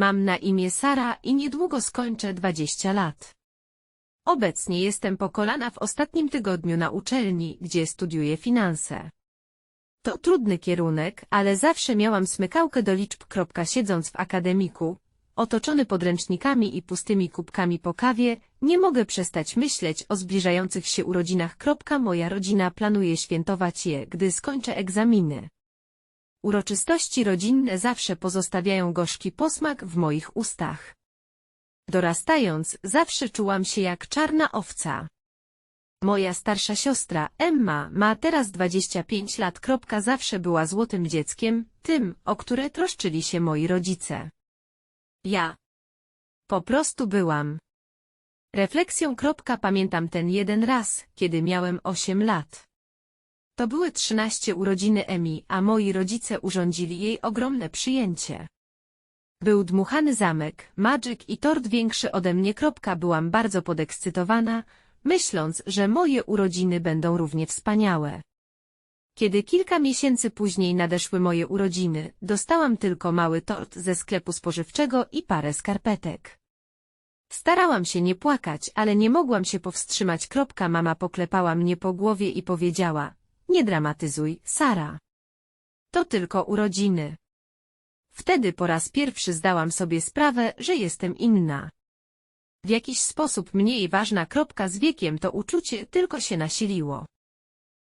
Mam na imię Sara i niedługo skończę 20 lat. Obecnie jestem po kolana w ostatnim tygodniu na uczelni, gdzie studiuję finanse. To trudny kierunek, ale zawsze miałam smykałkę do liczb. Siedząc w akademiku, otoczony podręcznikami i pustymi kubkami po kawie, nie mogę przestać myśleć o zbliżających się urodzinach. Moja rodzina planuje świętować je, gdy skończę egzaminy. Uroczystości rodzinne zawsze pozostawiają gorzki posmak w moich ustach. Dorastając, zawsze czułam się jak czarna owca. Moja starsza siostra, Emma, ma teraz 25 lat. Zawsze była złotym dzieckiem, tym, o które troszczyli się moi rodzice. Ja. Po prostu byłam. Refleksją. Pamiętam ten jeden raz, kiedy miałem 8 lat. To były 13 urodziny Emi, a moi rodzice urządzili jej ogromne przyjęcie. Był dmuchany zamek, Magic i tort większy ode mnie. Byłam bardzo podekscytowana, myśląc, że moje urodziny będą równie wspaniałe. Kiedy kilka miesięcy później nadeszły moje urodziny, dostałam tylko mały tort ze sklepu spożywczego i parę skarpetek. Starałam się nie płakać, ale nie mogłam się powstrzymać. Mama poklepała mnie po głowie i powiedziała, nie dramatyzuj, Sara. To tylko urodziny. Wtedy po raz pierwszy zdałam sobie sprawę, że jestem inna. W jakiś sposób mniej ważna kropka z wiekiem to uczucie tylko się nasiliło.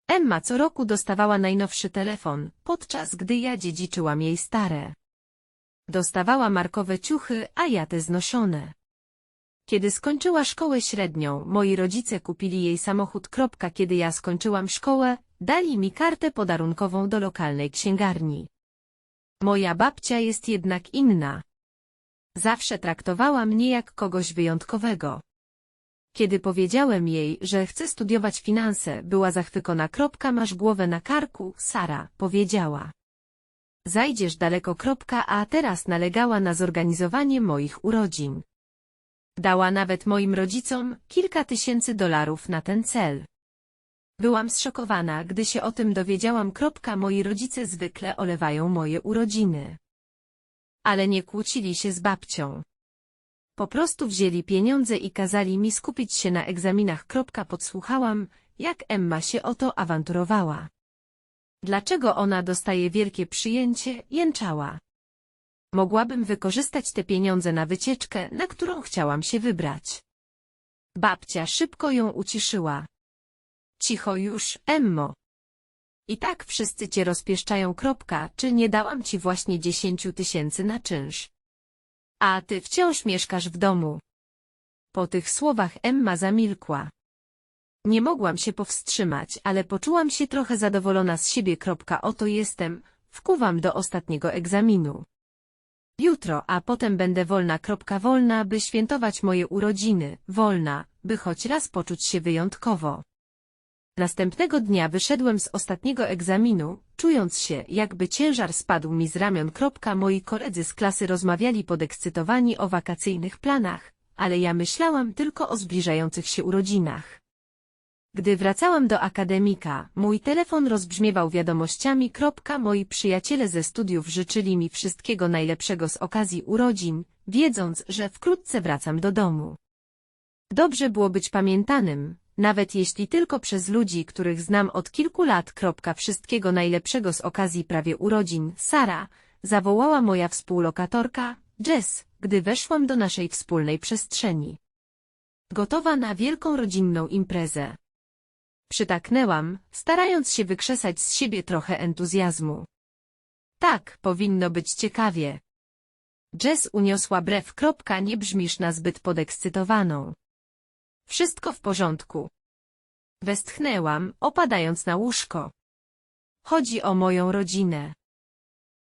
Emma co roku dostawała najnowszy telefon, podczas gdy ja dziedziczyłam jej stare. Dostawała markowe ciuchy, a ja te znoszone. Kiedy skończyła szkołę średnią, moi rodzice kupili jej samochód. Kiedy ja skończyłam szkołę, dali mi kartę podarunkową do lokalnej księgarni. Moja babcia jest jednak inna. Zawsze traktowała mnie jak kogoś wyjątkowego. Kiedy powiedziałem jej, że chcę studiować finanse, była zachwycona. Masz głowę na karku, Sara, powiedziała. Zajdziesz daleko. A teraz nalegała na zorganizowanie moich urodzin. Dała nawet moim rodzicom kilka tysięcy dolarów na ten cel. Byłam zszokowana, gdy się o tym dowiedziałam. Moi rodzice zwykle olewają moje urodziny. Ale nie kłócili się z babcią. Po prostu wzięli pieniądze i kazali mi skupić się na egzaminach. Podsłuchałam, jak Emma się o to awanturowała. Dlaczego ona dostaje wielkie przyjęcie, jęczała. Mogłabym wykorzystać te pieniądze na wycieczkę, na którą chciałam się wybrać. Babcia szybko ją uciszyła. Cicho już, Emmo. I tak wszyscy cię rozpieszczają. Kropka, czy nie dałam ci właśnie dziesięciu tysięcy na czynsz? A ty wciąż mieszkasz w domu. Po tych słowach Emma zamilkła. Nie mogłam się powstrzymać, ale poczułam się trochę zadowolona z siebie. Kropka, oto jestem, wkuwam do ostatniego egzaminu. Jutro, a potem będę wolna. Kropka, wolna, by świętować moje urodziny, wolna, by choć raz poczuć się wyjątkowo. Następnego dnia wyszedłem z ostatniego egzaminu, czując się, jakby ciężar spadł mi z ramion. Moi koledzy z klasy rozmawiali podekscytowani o wakacyjnych planach, ale ja myślałam tylko o zbliżających się urodzinach. Gdy wracałam do akademika, mój telefon rozbrzmiewał wiadomościami. Moi przyjaciele ze studiów życzyli mi wszystkiego najlepszego z okazji urodzin, wiedząc, że wkrótce wracam do domu. Dobrze było być pamiętanym, nawet jeśli tylko przez ludzi, których znam od kilku lat. Wszystkiego najlepszego z okazji prawie urodzin, Sara, zawołała moja współlokatorka, Jess, gdy weszłam do naszej wspólnej przestrzeni. Gotowa na wielką rodzinną imprezę. Przytaknęłam, starając się wykrzesać z siebie trochę entuzjazmu. Tak, powinno być ciekawie. Jess uniosła brew. Nie brzmisz na zbyt podekscytowaną. Wszystko w porządku. Westchnęłam, opadając na łóżko. Chodzi o moją rodzinę.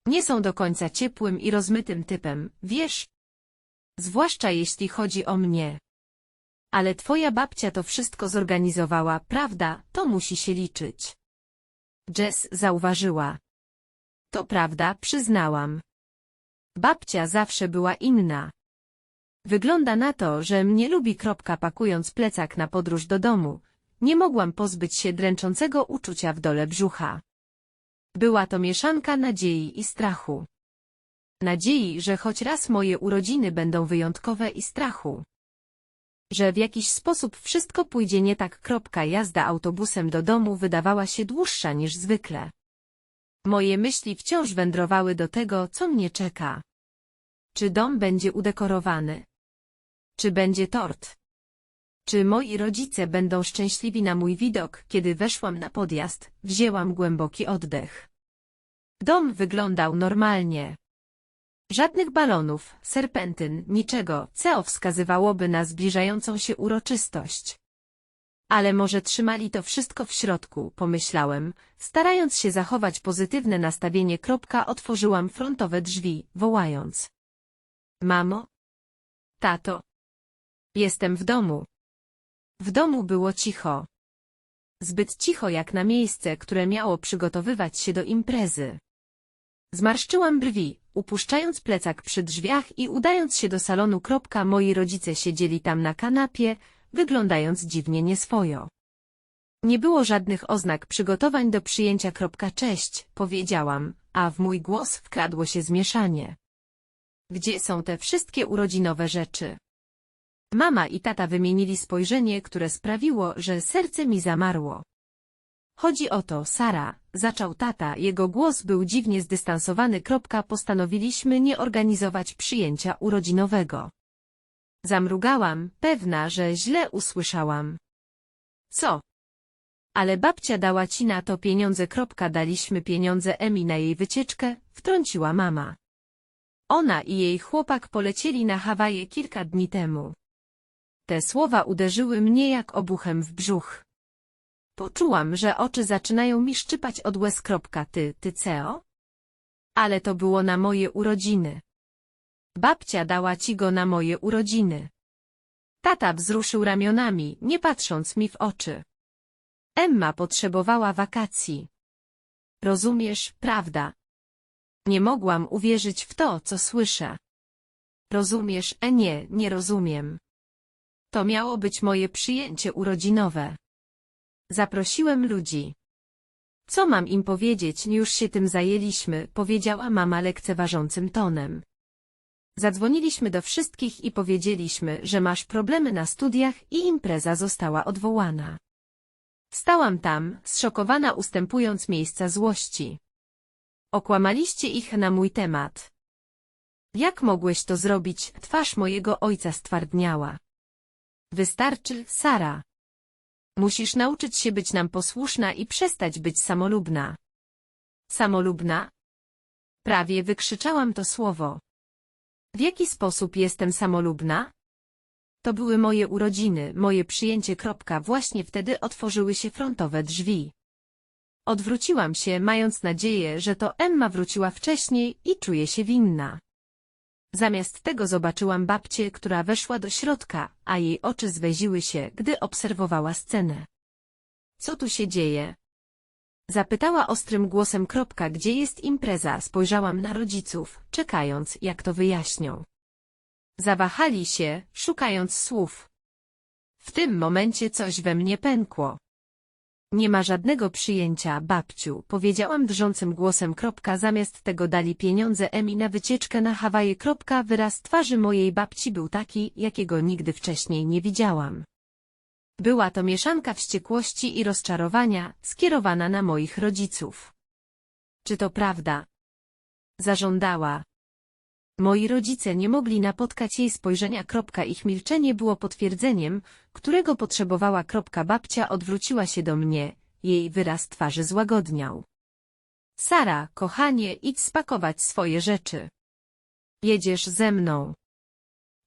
Nie są do końca ciepłym i rozmytym typem, wiesz? Zwłaszcza jeśli chodzi o mnie. Ale twoja babcia to wszystko zorganizowała, prawda? To musi się liczyć. Jess zauważyła. To prawda, przyznałam. Babcia zawsze była inna. Wygląda na to, że mnie lubi. Kropka, pakując plecak na podróż do domu. Nie mogłam pozbyć się dręczącego uczucia w dole brzucha. Była to mieszanka nadziei i strachu. Nadziei, że choć raz moje urodziny będą wyjątkowe i strachu. Że w jakiś sposób wszystko pójdzie nie tak. Kropka jazda autobusem do domu wydawała się dłuższa niż zwykle. Moje myśli wciąż wędrowały do tego, co mnie czeka. Czy dom będzie udekorowany? Czy będzie tort? Czy moi rodzice będą szczęśliwi na mój widok, kiedy weszłam na podjazd, wzięłam głęboki oddech. Dom wyglądał normalnie. Żadnych balonów, serpentyn, niczego, co wskazywałoby na zbliżającą się uroczystość. Ale może trzymali to wszystko w środku, pomyślałem, starając się zachować pozytywne nastawienie. Kropka, otworzyłam frontowe drzwi, wołając. Mamo? Tato? Jestem w domu. W domu było cicho. Zbyt cicho jak na miejsce, które miało przygotowywać się do imprezy. Zmarszczyłam brwi, upuszczając plecak przy drzwiach i udając się do salonu. Moi rodzice siedzieli tam na kanapie, wyglądając dziwnie nieswojo. Nie było żadnych oznak przygotowań do przyjęcia. Cześć, powiedziałam, a w mój głos wkradło się zmieszanie. Gdzie są te wszystkie urodzinowe rzeczy? Mama i tata wymienili spojrzenie, które sprawiło, że serce mi zamarło. Chodzi o to, Sara, zaczął tata, jego głos był dziwnie zdystansowany. Postanowiliśmy nie organizować przyjęcia urodzinowego. Zamrugałam, pewna, że źle usłyszałam. Co? Ale babcia dała ci na to pieniądze. Daliśmy pieniądze Emi na jej wycieczkę, wtrąciła mama. Ona i jej chłopak polecieli na Hawaje kilka dni temu. Te słowa uderzyły mnie jak obuchem w brzuch. Poczułam, że oczy zaczynają mi szczypać od łez. Ty, ty ceo? Ale to było na moje urodziny. Babcia dała ci go na moje urodziny. Tata wzruszył ramionami, nie patrząc mi w oczy. Emma potrzebowała wakacji. Rozumiesz, prawda? Nie mogłam uwierzyć w to, co słyszę. Rozumiesz, e nie, nie rozumiem. To miało być moje przyjęcie urodzinowe. Zaprosiłem ludzi. Co mam im powiedzieć, już się tym zajęliśmy, powiedziała mama lekceważącym tonem. Zadzwoniliśmy do wszystkich i powiedzieliśmy, że masz problemy na studiach i impreza została odwołana. Stałam tam, zszokowana ustępując miejsca złości. Okłamaliście ich na mój temat. Jak mogłeś to zrobić? Twarz mojego ojca stwardniała. Wystarczy, Sara. Musisz nauczyć się być nam posłuszna i przestać być samolubna. Samolubna? Prawie wykrzyczałam to słowo. W jaki sposób jestem samolubna? To były moje urodziny, moje przyjęcie. Kropka. Właśnie wtedy otworzyły się frontowe drzwi. Odwróciłam się, mając nadzieję, że to Emma wróciła wcześniej i czuje się winna. Zamiast tego zobaczyłam babcię, która weszła do środka, a jej oczy zwęziły się, gdy obserwowała scenę. Co tu się dzieje? Zapytała ostrym głosem kropka, gdzie jest impreza. Spojrzałam na rodziców, czekając, jak to wyjaśnią. Zawahali się, szukając słów. W tym momencie coś we mnie pękło. Nie ma żadnego przyjęcia, babciu, powiedziałam drżącym głosem. Zamiast tego dali pieniądze Emi na wycieczkę na Hawaje. Wyraz twarzy mojej babci był taki, jakiego nigdy wcześniej nie widziałam. Była to mieszanka wściekłości i rozczarowania, skierowana na moich rodziców. Czy to prawda? Zażądała. Moi rodzice nie mogli napotkać jej spojrzenia. Ich milczenie było potwierdzeniem, którego potrzebowała. Babcia odwróciła się do mnie, jej wyraz twarzy złagodniał. Sara, kochanie, idź spakować swoje rzeczy. Jedziesz ze mną.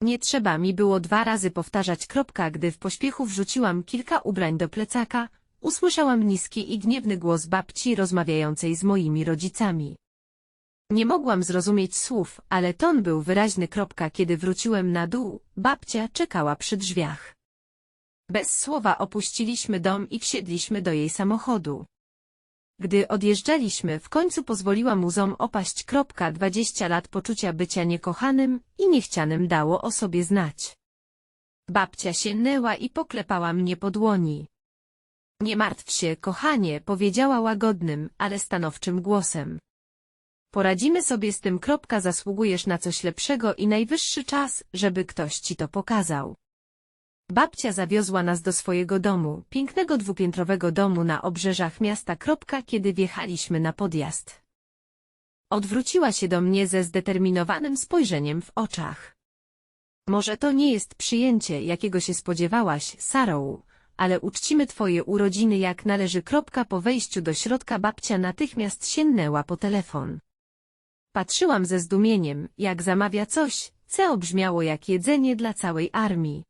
Nie trzeba mi było dwa razy powtarzać gdy w pośpiechu wrzuciłam kilka ubrań do plecaka, usłyszałam niski i gniewny głos babci rozmawiającej z moimi rodzicami. Nie mogłam zrozumieć słów, ale ton był wyraźny. Kropka, kiedy wróciłem na dół, babcia czekała przy drzwiach. Bez słowa opuściliśmy dom i wsiedliśmy do jej samochodu. Gdy odjeżdżaliśmy, w końcu pozwoliłam łzom opaść. Kropka, dwadzieścia lat poczucia bycia niekochanym i niechcianym dało o sobie znać. Babcia sięgnęła i poklepała mnie po dłoni. Nie martw się, kochanie, powiedziała łagodnym, ale stanowczym głosem. Poradzimy sobie z tym. Kropka, zasługujesz na coś lepszego i najwyższy czas, żeby ktoś ci to pokazał. Babcia zawiozła nas do swojego domu, pięknego dwupiętrowego domu na obrzeżach miasta. Kropka, kiedy wjechaliśmy na podjazd. Odwróciła się do mnie ze zdeterminowanym spojrzeniem w oczach. Może to nie jest przyjęcie, jakiego się spodziewałaś, Sarą, ale uczcimy twoje urodziny jak należy. Kropka po wejściu do środka babcia natychmiast sięgnęła po telefon. Patrzyłam ze zdumieniem, jak zamawia coś, co brzmiało jak jedzenie dla całej armii.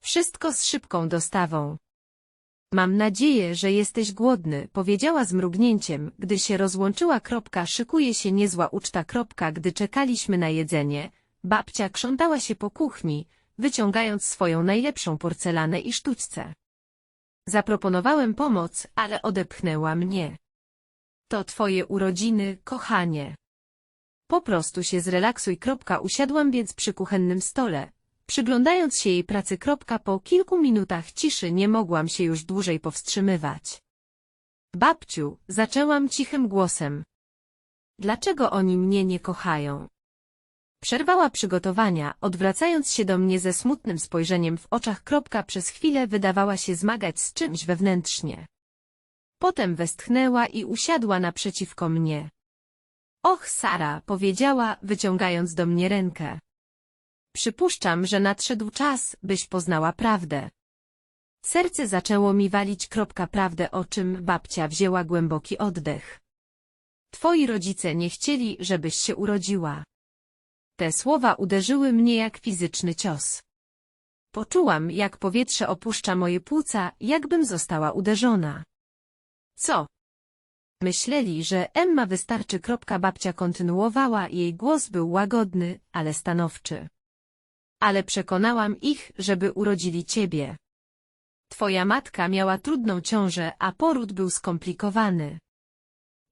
Wszystko z szybką dostawą. Mam nadzieję, że jesteś głodny, powiedziała z mrugnięciem, gdy się rozłączyła. Kropka, szykuje się niezła uczta. Kropka, gdy czekaliśmy na jedzenie, babcia krzątała się po kuchni, wyciągając swoją najlepszą porcelanę i sztućce. Zaproponowałem pomoc, ale odepchnęła mnie. To twoje urodziny, kochanie. Po prostu się zrelaksuj. Usiadłam więc przy kuchennym stole, Przyglądając się jej pracy po kilku minutach ciszy nie mogłam się już dłużej powstrzymywać. Babciu, zaczęłam cichym głosem. Dlaczego oni mnie nie kochają? Przerwała przygotowania, odwracając się do mnie ze smutnym spojrzeniem w oczach przez chwilę wydawała się zmagać z czymś wewnętrznie. Potem westchnęła i usiadła naprzeciwko mnie. Och, Sara, powiedziała, wyciągając do mnie rękę. Przypuszczam, że nadszedł czas, byś poznała prawdę. Serce zaczęło mi walić kropka prawdę, o czym babcia wzięła głęboki oddech. Twoi rodzice nie chcieli, żebyś się urodziła. Te słowa uderzyły mnie jak fizyczny cios. Poczułam, jak powietrze opuszcza moje płuca, jakbym została uderzona. Co? Myśleli, że Emma wystarczy. Babcia kontynuowała, jej głos był łagodny, ale stanowczy ale przekonałam ich, żeby urodzili ciebie. Twoja matka miała trudną ciążę, a poród był skomplikowany.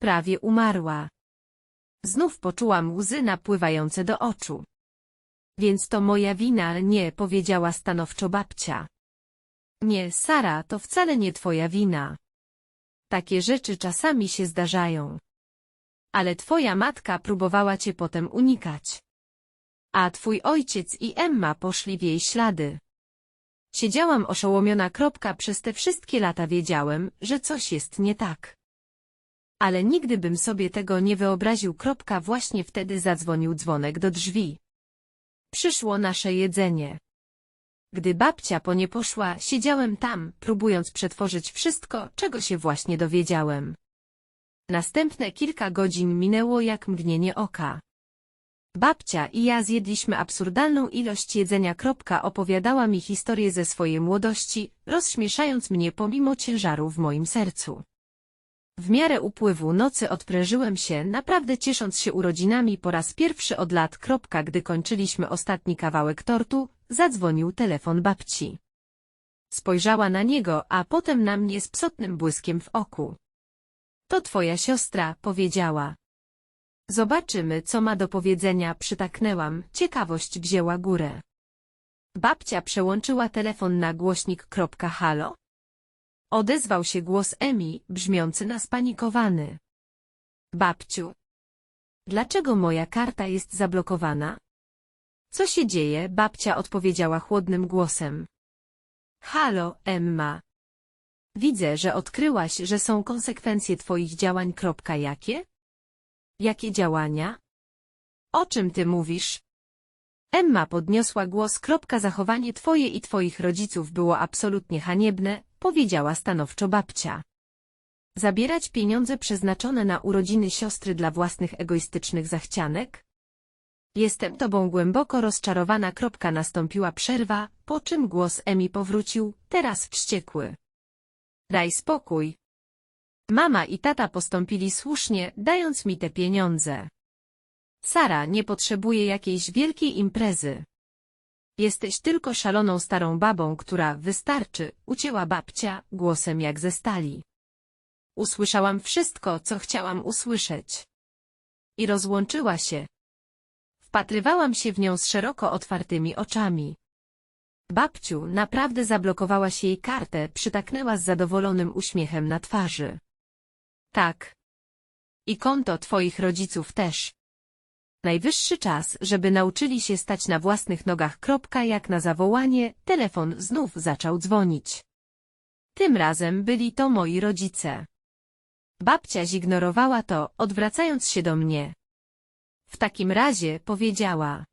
Prawie umarła. Znów poczułam łzy napływające do oczu. Więc to moja wina, nie, powiedziała stanowczo babcia. Nie, Sara, to wcale nie twoja wina. Takie rzeczy czasami się zdarzają. Ale twoja matka próbowała cię potem unikać. A twój ojciec i Emma poszli w jej ślady. Siedziałam oszołomiona. Kropka, przez te wszystkie lata wiedziałem, że coś jest nie tak. Ale nigdy bym sobie tego nie wyobraził. Kropka, właśnie wtedy zadzwonił dzwonek do drzwi. Przyszło nasze jedzenie. Gdy babcia po nie poszła, siedziałem tam, próbując przetworzyć wszystko, czego się właśnie dowiedziałem. Następne kilka godzin minęło jak mgnienie oka. Babcia i ja zjedliśmy absurdalną ilość jedzenia. Opowiadała mi historię ze swojej młodości, rozśmieszając mnie pomimo ciężaru w moim sercu. W miarę upływu nocy odprężyłem się, naprawdę ciesząc się urodzinami po raz pierwszy od lat. Kropka, gdy kończyliśmy ostatni kawałek tortu, zadzwonił telefon babci. Spojrzała na niego, a potem na mnie z psotnym błyskiem w oku. To twoja siostra, powiedziała. Zobaczymy, co ma do powiedzenia, przytaknęłam, ciekawość wzięła górę. Babcia przełączyła telefon na głośnik. Halo? Odezwał się głos Emi, brzmiący na spanikowany. Babciu. Dlaczego moja karta jest zablokowana? Co się dzieje? Babcia odpowiedziała chłodnym głosem. Halo, Emma. Widzę, że odkryłaś, że są konsekwencje twoich działań. Jakie? Jakie działania? O czym ty mówisz? Emma podniosła głos. Kropka zachowanie twoje i twoich rodziców było absolutnie haniebne, powiedziała stanowczo babcia. Zabierać pieniądze przeznaczone na urodziny siostry dla własnych egoistycznych zachcianek? Jestem tobą głęboko rozczarowana. Kropka nastąpiła przerwa, po czym głos Emi powrócił, teraz wściekły. Daj spokój, Mama i tata postąpili słusznie, dając mi te pieniądze. Sara nie potrzebuje jakiejś wielkiej imprezy. Jesteś tylko szaloną starą babą, która wystarczy, ucięła babcia, głosem jak ze stali. Usłyszałam wszystko, co chciałam usłyszeć. I rozłączyła się. Wpatrywałam się w nią z szeroko otwartymi oczami. Babciu naprawdę zablokowałaś jej kartę, przytaknęła z zadowolonym uśmiechem na twarzy. Tak. I konto twoich rodziców też. Najwyższy czas, żeby nauczyli się stać na własnych nogach. Kropka, jak na zawołanie, telefon znów zaczął dzwonić. Tym razem byli to moi rodzice. Babcia zignorowała to, odwracając się do mnie. W takim razie powiedziała.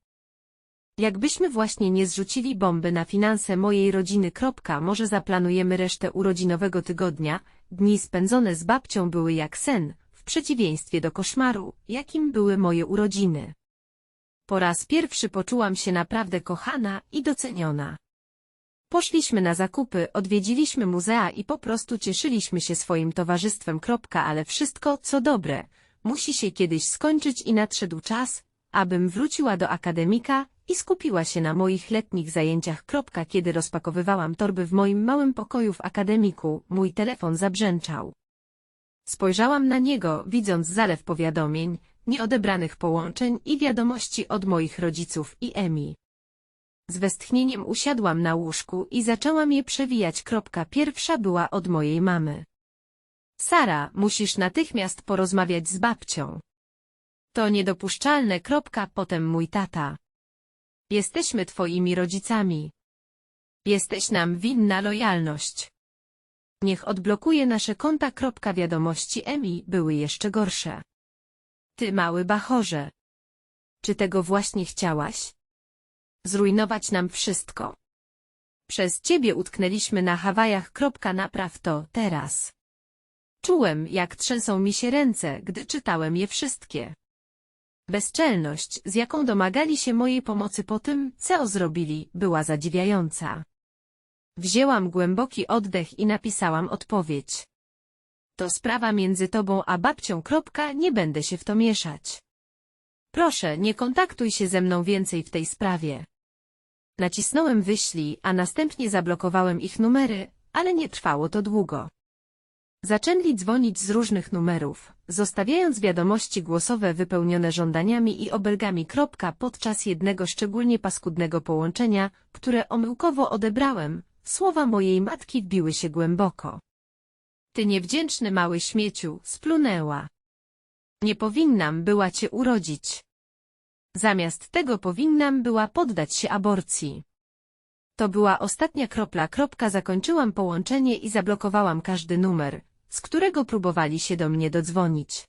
Jakbyśmy właśnie nie zrzucili bomby na finanse mojej rodziny. Kropka, może zaplanujemy resztę urodzinowego tygodnia. Dni spędzone z babcią były jak sen, przeciwieństwie do koszmaru, jakim były moje urodziny. Po raz pierwszy poczułam się naprawdę kochana i doceniona. Poszliśmy na zakupy, odwiedziliśmy muzea i po prostu cieszyliśmy się swoim towarzystwem. Kropka, ale wszystko, co dobre, musi się kiedyś skończyć i nadszedł czas, abym wróciła do akademika i skupiła się na moich letnich zajęciach. Kropka, kiedy rozpakowywałam torby w moim małym pokoju w akademiku, mój telefon zabrzęczał. Spojrzałam na niego, widząc zalew powiadomień, nieodebranych połączeń i wiadomości od moich rodziców i Emi. Z westchnieniem usiadłam na łóżku i zaczęłam je przewijać. Kropka pierwsza była od mojej mamy. Sara, musisz natychmiast porozmawiać z babcią. To niedopuszczalne. Kropka, potem mój tata. Jesteśmy twoimi rodzicami. Jesteś nam winna lojalność. Niech odblokuje nasze konta. Wiadomości Emi były jeszcze gorsze. Ty mały bachorze. Czy tego właśnie chciałaś? Zrujnować nam wszystko. Przez ciebie utknęliśmy na Hawajach. Napraw to teraz. Czułem, jak trzęsą mi się ręce, gdy czytałem je wszystkie. Bezczelność, z jaką domagali się mojej pomocy po tym, co zrobili, była zadziwiająca. Wzięłam głęboki oddech i napisałam odpowiedź. To sprawa między tobą a babcią. Kropka, nie będę się w to mieszać. Proszę, nie kontaktuj się ze mną więcej w tej sprawie. Nacisnąłem wyślij, a następnie zablokowałem ich numery, ale nie trwało to długo. Zaczęli dzwonić z różnych numerów, zostawiając wiadomości głosowe wypełnione żądaniami i obelgami. Kropka, podczas jednego szczególnie paskudnego połączenia, które omyłkowo odebrałem, słowa mojej matki wbiły się głęboko. Ty niewdzięczny mały śmieciu, splunęła. Nie powinnam była cię urodzić. Zamiast tego powinnam była poddać się aborcji. To była ostatnia kropla. Kropka zakończyłam połączenie i zablokowałam każdy numer, z którego próbowali się do mnie dodzwonić.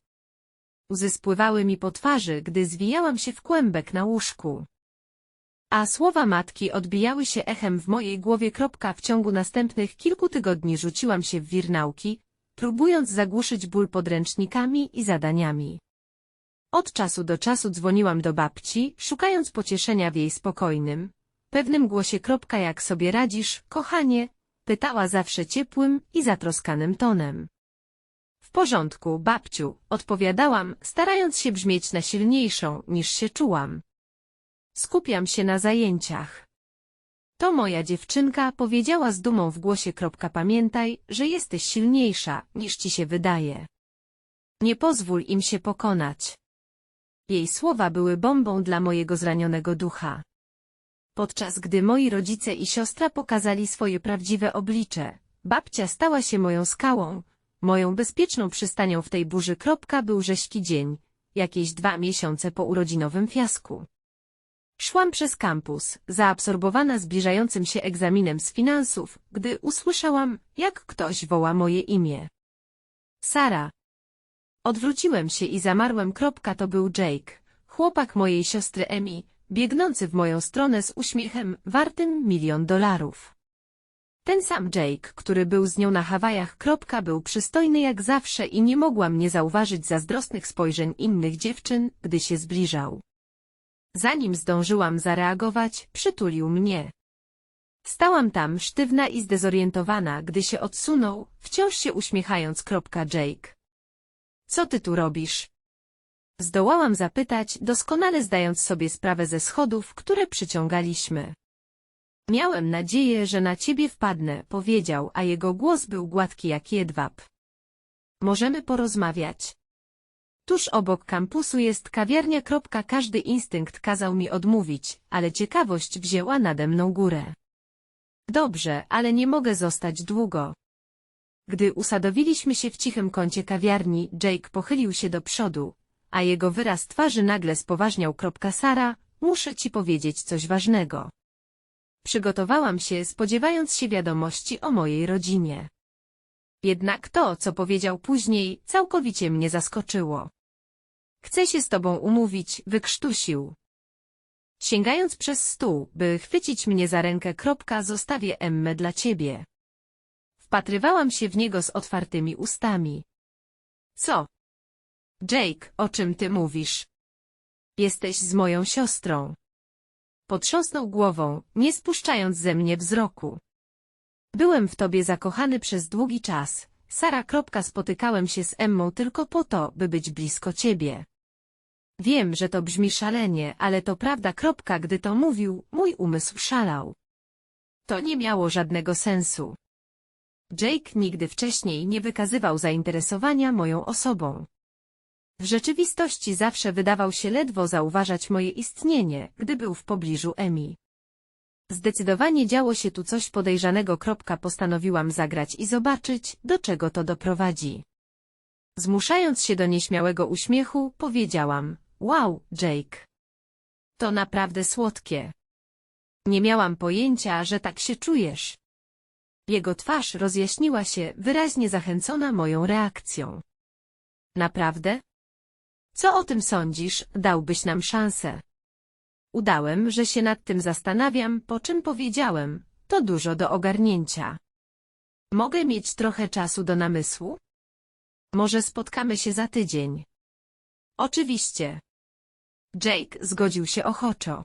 Łzy spływały mi po twarzy, gdy zwijałam się w kłębek na łóżku. A słowa matki odbijały się echem w mojej głowie. W ciągu następnych kilku tygodni rzuciłam się w wir nauki, próbując zagłuszyć ból podręcznikami i zadaniami. Od czasu do czasu dzwoniłam do babci, szukając pocieszenia w jej spokojnym, pewnym głosie. Jak sobie radzisz, kochanie? Pytała zawsze ciepłym i zatroskanym tonem. W porządku, babciu, odpowiadałam, starając się brzmieć na silniejszą, niż się czułam. Skupiam się na zajęciach. To moja dziewczynka powiedziała z dumą w głosie. Pamiętaj, że jesteś silniejsza, niż ci się wydaje. Nie pozwól im się pokonać. Jej słowa były bombą dla mojego zranionego ducha. Podczas gdy moi rodzice i siostra pokazali swoje prawdziwe oblicze, babcia stała się moją skałą, moją bezpieczną przystanią w tej burzy. Był rześki dzień, jakieś dwa miesiące po urodzinowym fiasku. Szłam przez kampus, zaabsorbowana zbliżającym się egzaminem z finansów, gdy usłyszałam, jak ktoś woła moje imię. Sara. Odwróciłem się i zamarłem. Kropka to był Jake, chłopak mojej siostry Emi, biegnący w moją stronę z uśmiechem wartym milion dolarów. Ten sam Jake, który był z nią na Hawajach. Kropka był przystojny jak zawsze i nie mogłam nie zauważyć zazdrosnych spojrzeń innych dziewczyn, gdy się zbliżał. Zanim zdążyłam zareagować, przytulił mnie. Stałam tam sztywna i zdezorientowana, gdy się odsunął, wciąż się uśmiechając. Jake. Co ty tu robisz? Zdołałam zapytać, doskonale zdając sobie sprawę ze schodów, które przyciągaliśmy. Miałem nadzieję, że na ciebie wpadnę, powiedział, a jego głos był gładki jak jedwab. Możemy porozmawiać. Tuż obok kampusu jest kawiarnia. Każdy instynkt kazał mi odmówić, ale ciekawość wzięła nade mną górę. Dobrze, ale nie mogę zostać długo. Gdy usadowiliśmy się w cichym kącie kawiarni, Jake pochylił się do przodu, a jego wyraz twarzy nagle spoważniał. Sara, muszę ci powiedzieć coś ważnego. Przygotowałam się, spodziewając się wiadomości o mojej rodzinie. Jednak to, co powiedział później, całkowicie mnie zaskoczyło. Chcę się z tobą umówić, wykrztusił. Sięgając przez stół, by chwycić mnie za rękę. Kropka, zostawię Emmę dla ciebie. Wpatrywałam się w niego z otwartymi ustami. Co? Jake, o czym ty mówisz? Jesteś z moją siostrą. Potrząsnął głową, nie spuszczając ze mnie wzroku. Byłem w tobie zakochany przez długi czas. Sara. Spotykałem się z Emmą tylko po to, by być blisko ciebie. Wiem, że to brzmi szalenie, ale to prawda. Gdy to mówił, mój umysł szalał. To nie miało żadnego sensu. Jake nigdy wcześniej nie wykazywał zainteresowania moją osobą. W rzeczywistości zawsze wydawał się ledwo zauważać moje istnienie, gdy był w pobliżu Emi. Zdecydowanie działo się tu coś podejrzanego. Postanowiłam zagrać i zobaczyć, do czego to doprowadzi. Zmuszając się do nieśmiałego uśmiechu, powiedziałam, wow, Jake. To naprawdę słodkie. Nie miałam pojęcia, że tak się czujesz. Jego twarz rozjaśniła się, wyraźnie zachęcona moją reakcją. Naprawdę? Co o tym sądzisz, dałbyś nam szansę? Udałem, że się nad tym zastanawiam, po czym powiedziałem, to dużo do ogarnięcia. Mogę mieć trochę czasu do namysłu? Może spotkamy się za tydzień. Oczywiście. Jake zgodził się ochoczo.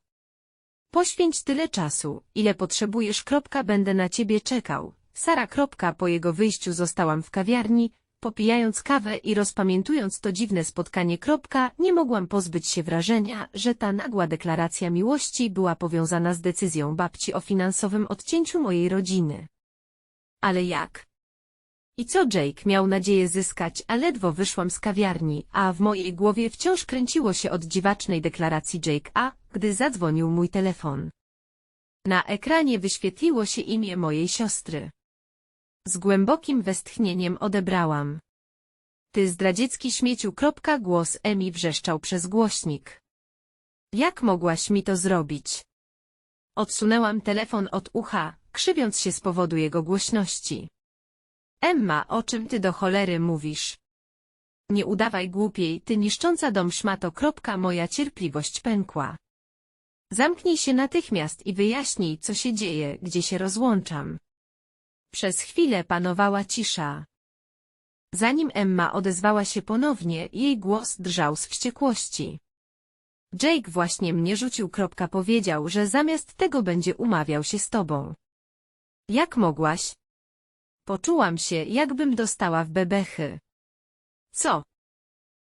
Poświęć tyle czasu, ile potrzebujesz. Kropka, będę na ciebie czekał. Sara. Kropka, po jego wyjściu zostałam w kawiarni, popijając kawę i rozpamiętując to dziwne spotkanie. Kropka, nie mogłam pozbyć się wrażenia, że ta nagła deklaracja miłości była powiązana z decyzją babci o finansowym odcięciu mojej rodziny. Ale jak? I co Jake miał nadzieję zyskać, a ledwo wyszłam z kawiarni, a w mojej głowie wciąż kręciło się od dziwacznej deklaracji Jake A, gdy zadzwonił mój telefon. Na ekranie wyświetliło się imię mojej siostry. Z głębokim westchnieniem odebrałam. Ty zdradziecki śmieciu. Głos Emi wrzeszczał przez głośnik. Jak mogłaś mi to zrobić? Odsunęłam telefon od ucha, krzywiąc się z powodu jego głośności. Emma, o czym ty do cholery mówisz? Nie udawaj głupiej, ty niszcząca dom szmato. Moja cierpliwość pękła. Zamknij się natychmiast i wyjaśnij, co się dzieje, gdzie się rozłączam. Przez chwilę panowała cisza. Zanim Emma odezwała się ponownie, jej głos drżał z wściekłości. Jake właśnie mnie rzucił. Kropka powiedział, że zamiast tego będzie umawiał się z tobą. Jak mogłaś? Poczułam się, jakbym dostała w bebechy. Co?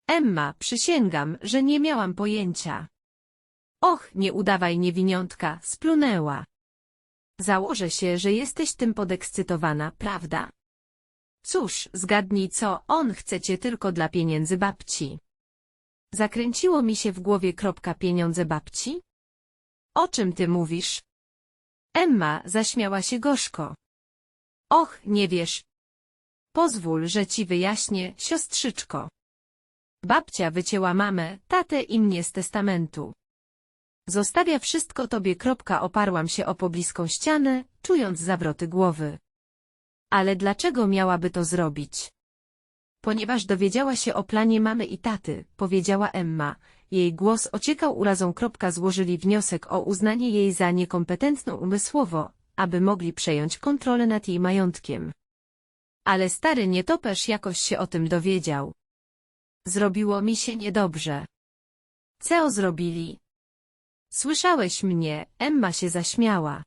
Emma, przysięgam, że nie miałam pojęcia. Och, nie udawaj niewiniątka, splunęła. Założę się, że jesteś tym podekscytowana, prawda? Cóż, zgadnij co, on chce cię tylko dla pieniędzy babci. Zakręciło mi się w głowie kropka pieniądze babci? O czym ty mówisz? Emma zaśmiała się gorzko. Och, nie wiesz. Pozwól, że ci wyjaśnię, siostrzyczko. Babcia wycięła mamę, tatę i mnie z testamentu. Zostawia wszystko tobie. Kropka oparłam się o pobliską ścianę, czując zawroty głowy. Ale dlaczego miałaby to zrobić? Ponieważ dowiedziała się o planie mamy i taty, powiedziała Emma. Jej głos ociekał urazą. Kropka złożyli wniosek o uznanie jej za niekompetentną umysłowo, aby mogli przejąć kontrolę nad jej majątkiem. Ale stary nietoperz jakoś się o tym dowiedział. Zrobiło mi się niedobrze. Co zrobili? Słyszałeś mnie, Emma się zaśmiała.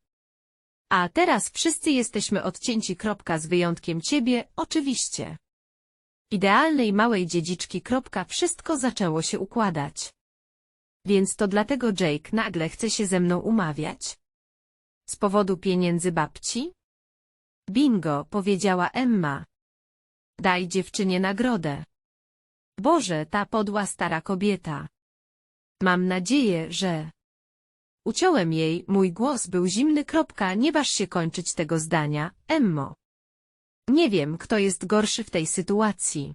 A teraz wszyscy jesteśmy odcięci. Kropka, z wyjątkiem ciebie, oczywiście. Idealnej małej dziedziczki. Kropka, wszystko zaczęło się układać. Więc to dlatego Jake nagle chce się ze mną umawiać? Z powodu pieniędzy babci? Bingo, powiedziała Emma. Daj dziewczynie nagrodę. Boże, ta podła stara kobieta. Mam nadzieję, że... Uciąłem jej, mój głos był zimny. Kropka, nie waż się kończyć tego zdania, Emmo. Nie wiem, kto jest gorszy w tej sytuacji.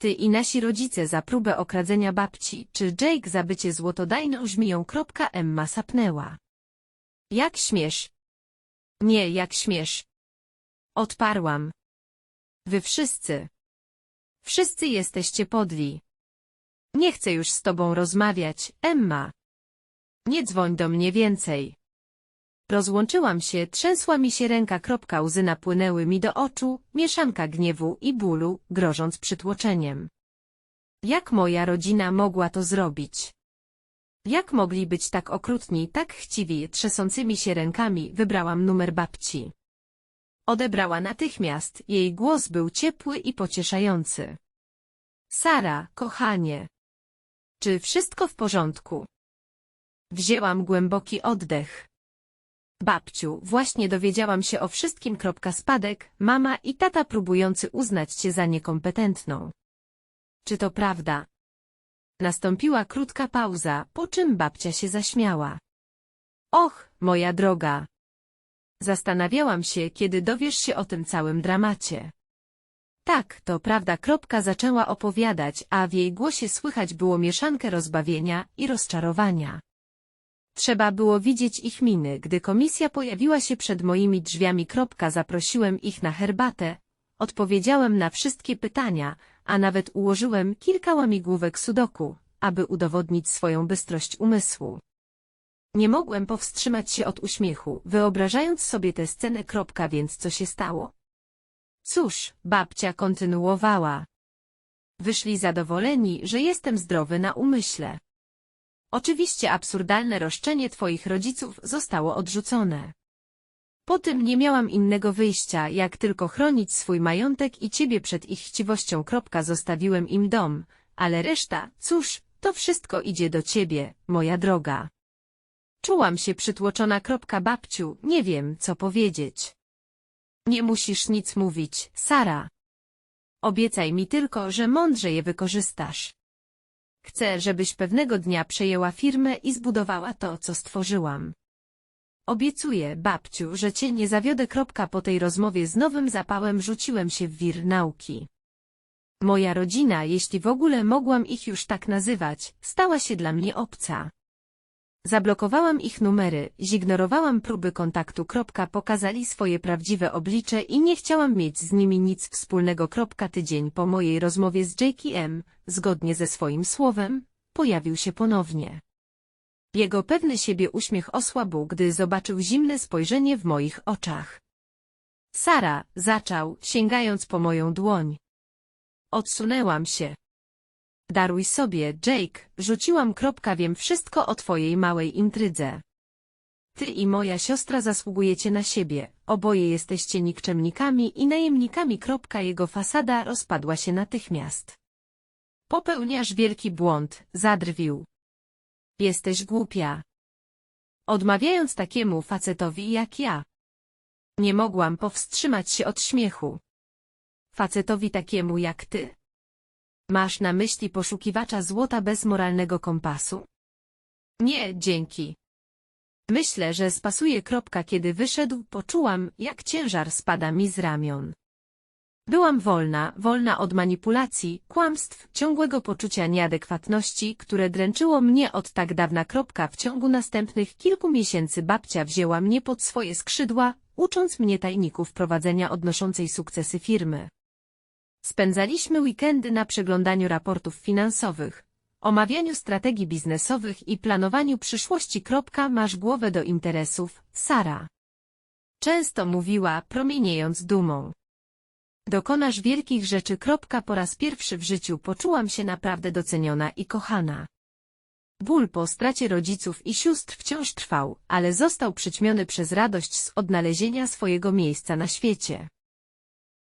Ty i nasi rodzice za próbę okradzenia babci, czy Jake za bycie złotodajną żmiją. Emma sapnęła. Jak śmiesz? Nie, jak śmiesz. Odparłam. Wy wszyscy. Wszyscy jesteście podli. Nie chcę już z tobą rozmawiać, Emma. Nie dzwoń do mnie więcej. Rozłączyłam się, trzęsła mi się ręka, kropka łzy napłynęły mi do oczu, mieszanka gniewu i bólu, grożąc przytłoczeniem. Jak moja rodzina mogła to zrobić? Jak mogli być tak okrutni, tak chciwi, trzęsącymi się rękami, wybrałam numer babci. Odebrała natychmiast, jej głos był ciepły i pocieszający. Sara, kochanie. Czy wszystko w porządku? Wzięłam głęboki oddech. Babciu, właśnie dowiedziałam się o wszystkim. Spadek, mama i tata próbujący uznać cię za niekompetentną. Czy to prawda? Nastąpiła krótka pauza, po czym babcia się zaśmiała. Och, moja droga. Zastanawiałam się, kiedy dowiesz się o tym całym dramacie. Tak, to prawda. Kropka zaczęła opowiadać, a w jej głosie słychać było mieszankę rozbawienia i rozczarowania. Trzeba było widzieć ich miny, gdy komisja pojawiła się przed moimi drzwiami. Zaprosiłem ich na herbatę, odpowiedziałem na wszystkie pytania, a nawet ułożyłem kilka łamigłówek sudoku, aby udowodnić swoją bystrość umysłu. Nie mogłem powstrzymać się od uśmiechu, wyobrażając sobie tę scenę. Więc co się stało? Cóż, babcia kontynuowała. Wyszli zadowoleni, że jestem zdrowy na umyśle. Oczywiście absurdalne roszczenie twoich rodziców zostało odrzucone. Po tym nie miałam innego wyjścia, jak tylko chronić swój majątek i ciebie przed ich chciwością. Zostawiłem im dom, ale reszta, cóż, to wszystko idzie do ciebie, moja droga. Czułam się przytłoczona. Babciu, nie wiem, co powiedzieć. Nie musisz nic mówić, Sara. Obiecaj mi tylko, że mądrze je wykorzystasz. Chcę, żebyś pewnego dnia przejęła firmę i zbudowała to, co stworzyłam. Obiecuję, babciu, że cię nie zawiodę. Po tej rozmowie z nowym zapałem rzuciłem się w wir nauki. Moja rodzina, jeśli w ogóle mogłam ich już tak nazywać, stała się dla mnie obca. Zablokowałam ich numery, zignorowałam próby kontaktu. Pokazali swoje prawdziwe oblicze i nie chciałam mieć z nimi nic wspólnego. Tydzień po mojej rozmowie z J.K.M., zgodnie ze swoim słowem, pojawił się ponownie. Jego pewny siebie uśmiech osłabł, gdy zobaczył zimne spojrzenie w moich oczach. Sara, zaczął, sięgając po moją dłoń. Odsunęłam się. Daruj sobie, Jake, rzuciłam kropka wiem wszystko o twojej małej intrydze. Ty i moja siostra zasługujecie na siebie, oboje jesteście nikczemnikami i najemnikami. Kropka jego fasada rozpadła się natychmiast. Popełniasz wielki błąd, zadrwił. Jesteś głupia. Odmawiając takiemu facetowi jak ja. Nie mogłam powstrzymać się od śmiechu. Facetowi takiemu jak ty. Masz na myśli poszukiwacza złota bez moralnego kompasu? Nie, dzięki. Myślę, że spasuje kropka kiedy wyszedł, poczułam, jak ciężar spada mi z ramion. Byłam wolna, wolna od manipulacji, kłamstw, ciągłego poczucia nieadekwatności, które dręczyło mnie od tak dawna. Kropka w ciągu następnych kilku miesięcy babcia wzięła mnie pod swoje skrzydła, ucząc mnie tajników prowadzenia odnoszącej sukcesy firmy. Spędzaliśmy weekendy na przeglądaniu raportów finansowych, omawianiu strategii biznesowych i planowaniu przyszłości. Masz głowę do interesów, Sara. Często mówiła, promieniejąc dumą. Dokonasz wielkich rzeczy. Po raz pierwszy w życiu poczułam się naprawdę doceniona i kochana. Ból po stracie rodziców i sióstr wciąż trwał, ale został przyćmiony przez radość z odnalezienia swojego miejsca na świecie.